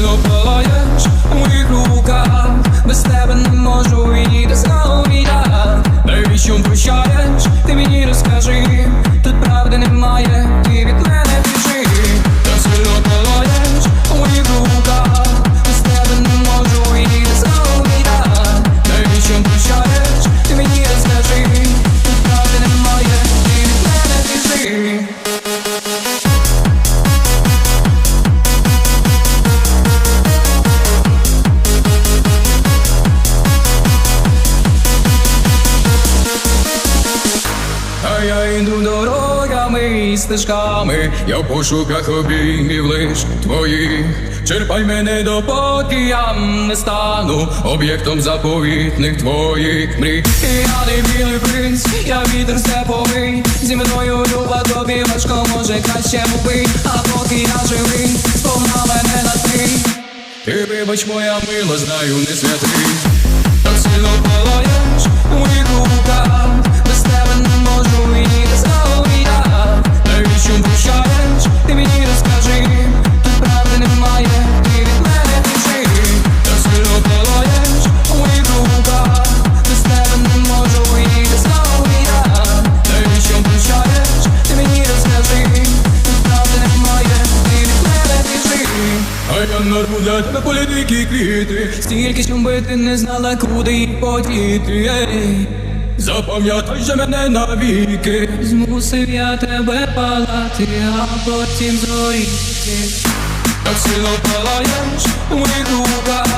сильно палаєш А йду дорогами і стежками, я в пошуках обіймів лиш твоїх. Черпай мене допоки я не стану об'єктом заповітних твоїх мрій. І я не білий принц, я вітер степовий. Зі мною люба тобі важко, може краще мовий. А поки я живий, сповна мене на ти. Ти вибач, моя мила, знаю, не святий. Так сильно палаєш а я нарву на тебе полі дикі квіти. Стільки ж би ти не знала, куди їх подіти Запам'ятай же мене навіки. Змусив я тебе палати, а потім зоріти. Так сильно палаєш у моїх руках